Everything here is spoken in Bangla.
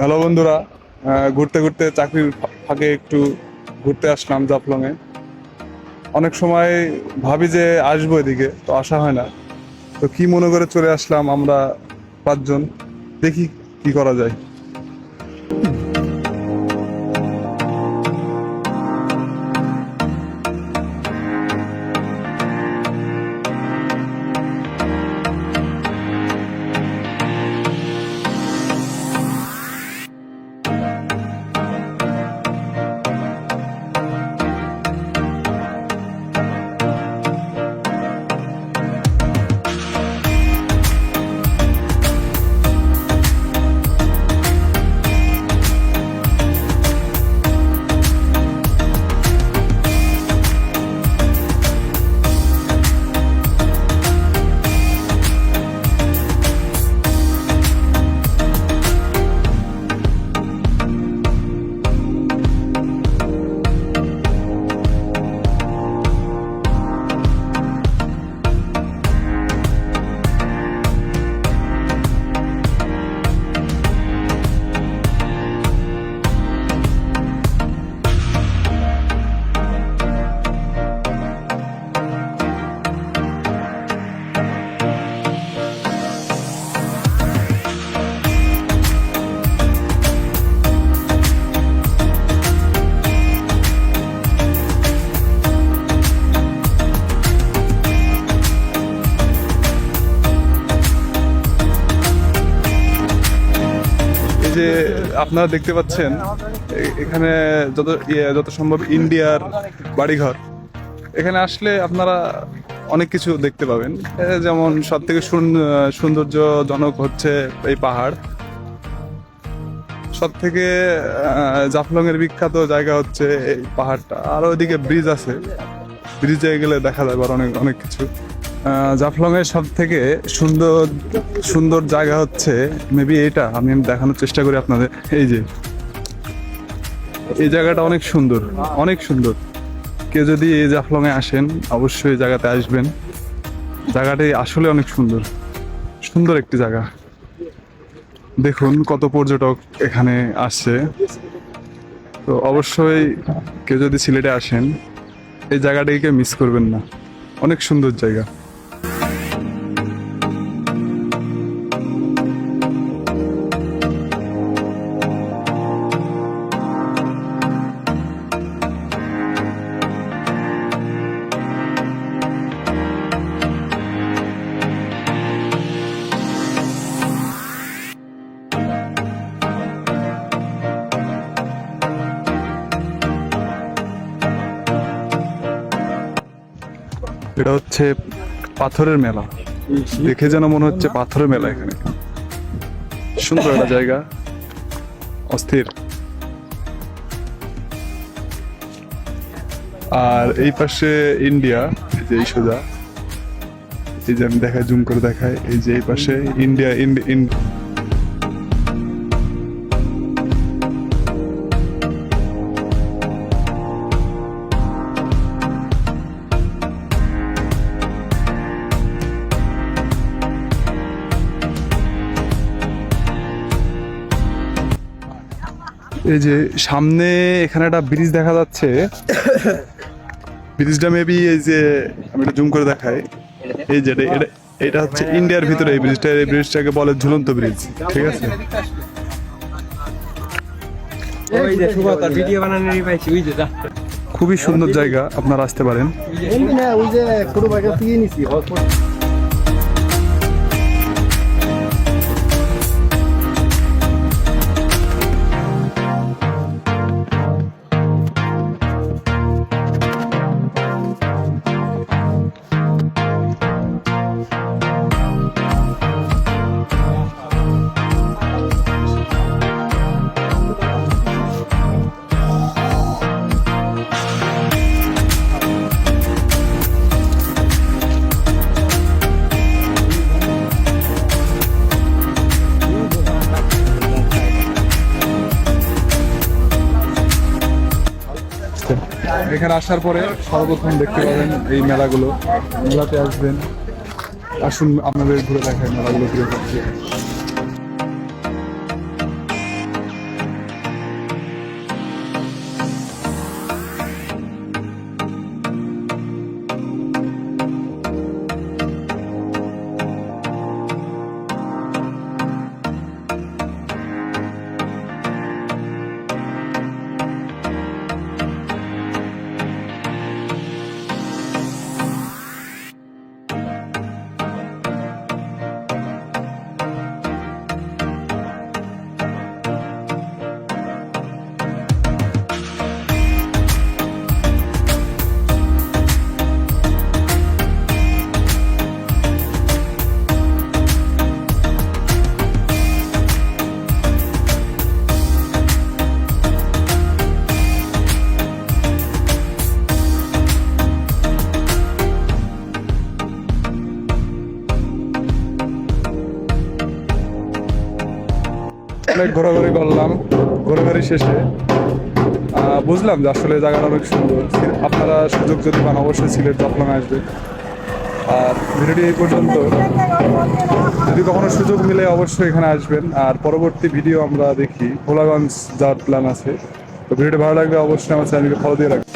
হ্যালো বন্ধুরা ঘুরতে ঘুরতে চাকরির ফাঁকে একটু ঘুরতে আসলাম জাফলংয়ে। অনেক সময় ভাবি যে আসব এদিকে, তো আসা হয় না। তো কি মনে করে চলে আসলাম আমরা পাঁচজন, দেখি কি করা যায়। যে আপনারা দেখতে পাচ্ছেন এখানে যত ইয়ে, যত সম্ভব ইন্ডিয়ার বাড়িঘর। এখানে আসলে আপনারা অনেক কিছু দেখতে পাবেন। যেমন সব থেকে সৌন্দর্যজনক হচ্ছে এই পাহাড়। সব থেকে জাফলং এর বিখ্যাত জায়গা হচ্ছে এই পাহাড়টা। আর ওইদিকে ব্রিজ আছে। ব্রিজে গেলে দেখা যাবে অনেক অনেক কিছু। জাফলং এর সব থেকে সুন্দর সুন্দর জায়গা হচ্ছে মেবি এটা। আমি দেখানোর চেষ্টা করি আপনাদের। এই যে। এই জায়গাটা অনেক সুন্দর অনেক সুন্দর। কেউ যদি এই জাফলং এ আসেন, অবশ্যই এই জায়গাতে আসবেন। জায়গাটি আসলে অনেক সুন্দর। সুন্দর একটি জায়গা। দেখুন কত পর্যটক এখানে আসছে। তো অবশ্যই কেউ যদি সিলেটে আসেন, এই জায়গাটিকে মিস করবেন না। অনেক সুন্দর জায়গা। এটা হচ্ছে পাথরের মেলা। দেখে যেন মনে হচ্ছে পাথরের মেলা এখানে। সুন্দর একটা জায়গা। অস্থির। আর এই পাশে ইন্ডিয়া, এই যে এই সোজা। এই যে আমি দেখাই, জুম করে দেখাই। এই যে এই পাশে ইন্ডিয়া ইন্ডিয়া এই যে সামনে এখানে একটা ব্রিজ দেখা যাচ্ছে। ব্রিজটা মেবি এই যে আমি এটা জুম করে দেখাই। এই যে এটা- হচ্ছে ইন্ডিয়ার ভিতরে এই ব্রিজটা এই ব্রিজটাকে বলে ঝুলন্ত ব্রিজ ঠিক আছে? ওই যে শুভ তোর ভিডিও বানানোরই পাইছি ওই যে যা। খুবই সুন্দর জায়গা আপনারা আসতে পারেন। এমনি না ওই যে এখানে আসার পরে সর্বপ্রথম দেখতে পাবেন এই মেলাগুলো। মেলাতে আসবেন। আসুন, আপনাদের ঘুরে দেখায় মেলাগুলো ঘুরে দেখাচ্ছি অনেক ঘোরাঘুরি করলাম, ঘোরাঘুরি শেষে। বুঝলাম যে আসলে জায়গাটা অনেক সুন্দর। আপনারা সুযোগ যদি পান, অবশ্যই সিলেট জাফলং আসবে। আর ভিডিওটি এই পর্যন্ত। যদি কখনো সুযোগ মিলে, অবশ্যই এখানে আসবেন। আর পরবর্তী ভিডিও আমরা দেখি। ভোলাগঞ্জ যাওয়ার প্ল্যান আছে। তো ভিডিওটি ভালো লাগবে অবশ্যই আমার চ্যানেলকে ফলো দিয়ে রাখবেন।